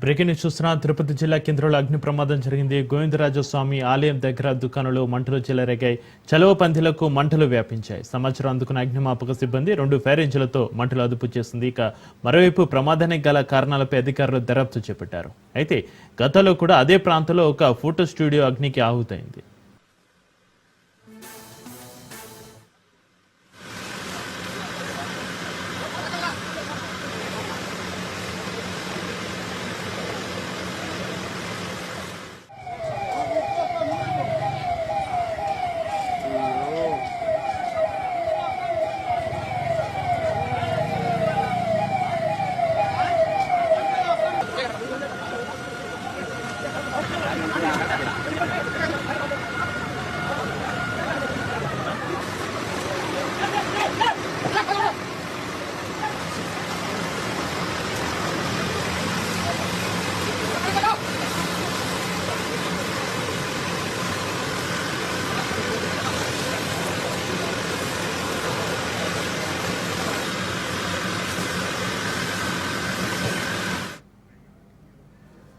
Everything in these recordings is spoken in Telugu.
బ్రేకింగ్ న్యూస్ చూస్తున్న తిరుపతి జిల్లా కేంద్రంలో అగ్ని ప్రమాదం జరిగింది. గోవిందరాజస్వామి ఆలయం దగ్గర దుకాణంలో మంటలు చెలరేగాయి. చలవ పందిలకు మంటలు వ్యాపించాయి. సమాచారం అందుకున్న అగ్నిమాపక సిబ్బంది రెండు ఫైర్ ఇంజిన్లతో మంటలు అదుపు చేసింది. ఇక మరోవైపు ప్రమాదానికి గల కారణాలపై అధికారులు దర్యాప్తు చేపట్టారు. అయితే గతంలో కూడా అదే ప్రాంతంలో ఒక ఫోటో స్టూడియో అగ్నికి ఆహుతైంది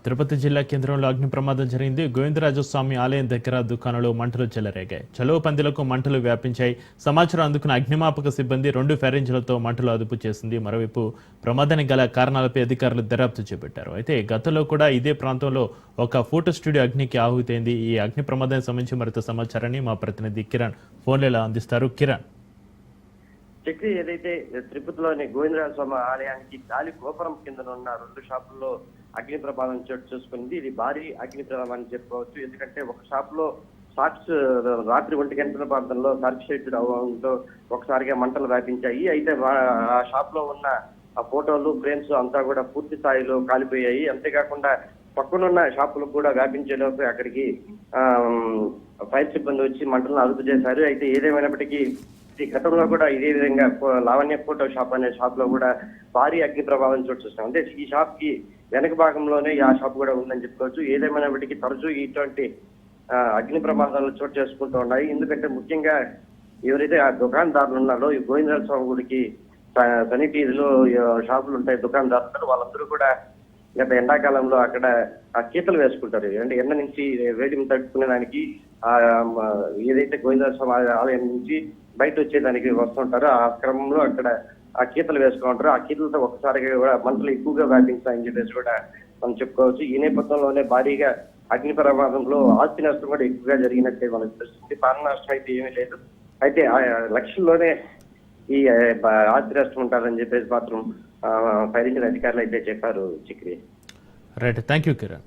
తిరుపతి జిల్లా కేంద్రంలో అగ్ని ప్రమాదం జరిగింది. గోవిందరాజస్వామి ఆలయం దగ్గర దుకాణంలో మంటలు చెలరేగాయి. చలువ పందిలకు మంటలు వ్యాపించాయి. సమాచారం అందుకున్న అగ్నిమాపక సిబ్బంది రెండు ఫెరెంజ్లతో మంటలు అదుపు చేసింది. మరోవైపు ప్రమాదానికి గల కారణాలపై అధికారులు దర్యాప్తు చేపట్టారు. అయితే గతంలో కూడా ఇదే ప్రాంతంలో ఒక ఫోటో స్టూడియో అగ్నికి ఆహుతైంది ఈ అగ్ని ప్రమాదానికి సంబంధించి మరింత సమాచారాన్ని మా ప్రతినిధి కిరణ్ ఫోన్లలో అందిస్తారు. కిరణ్. చక్రి ఏదైతే తిరుపతిలోని గోవిందరాజ స్వామి ఆలయానికి గాలి గోపురం కింద ఉన్న రెండు షాపుల్లో అగ్ని ప్రమాదం చోటు చేసుకుంది. ఇది భారీ అగ్ని ప్రమాదం అని చెప్పుకోవచ్చు. ఎందుకంటే ఒక షాప్లో సాక్స్ రాత్రి ఒంటి గంటల ప్రాంతంలో షార్ట్ షెడ్ అవడంతో ఒకసారిగా మంటలు వ్యాపించాయి. అయితే వా- ఆ షాప్లో ఉన్న ఆ ఫోటోలు ఫ్రేమ్స్ అంతా కూడా పూర్తి స్థాయిలో కాలిపోయాయి. అంతేకాకుండా పక్కనున్న షాపులకు కూడా వ్యాపించేలోపు అక్కడికి ఫైర్ సిబ్బంది వచ్చి మంటలను అదుపు చేశారు. అయితే ఏదేమైనప్పటికీ ఈ గతంలో కూడా ఇదే విధంగా ఫో- లావణ్య ఫోటో షాప్ అనే షాప్లో కూడా భారీ అగ్ని ప్రభావం చోటు చూస్తాం అంటే ఈ షాప్కి వెనక భాగంలోనే ఆ షాప్ కూడా ఉందని చెప్పుకోవచ్చు. ఏదేమైనప్పటికీ తరచూ ఇటువంటి అగ్ని ప్రమాదాలు చోటు చేసుకుంటూ ఉన్నాయి. ఎందుకంటే ముఖ్యంగా ఎవరైతే ఆ దుకాణదారులు ఉన్నారో ఈ గోవిందరాజ స్వామి గుడికి స- షాపులు ఉంటాయి దుకాణదారులు వాళ్ళందరూ కూడా గత ఎండాకాలంలో అక్కడ ఆ కీతలు వేసుకుంటారు. అంటే ఎండ నుంచి వేడిని తట్టుకునే దానికి ఆ ఏదైతే గోవిందరాజ ఆలయం నుంచి బయట వచ్చేదానికి వస్తుంటారో ఆ క్రమంలో అక్కడ ఆ కీతలు వేసుకుంటారు ఆ కీతలతో ఒకసారిగా కూడా మంటలు ఎక్కువగా వ్యాపించాయని చెప్పేసి కూడా మనం చెప్పుకోవచ్చు. ఈ నేపథ్యంలోనే భారీగా అగ్ని ప్రమాదంలో ఆస్తి నష్టం కూడా ఎక్కువగా జరిగినట్టే మనకు తెలుస్తుంది. ప్రాణ నష్టం అయితే ఏమీ లేదు. అయితే ఆ లక్షల్లోనే ఈ ఆ, ఉంటారని చెప్పేసి మాత్రం ఆ, అధికారులు అయితే చెప్పారు Chikiri. Right thank you Kiran.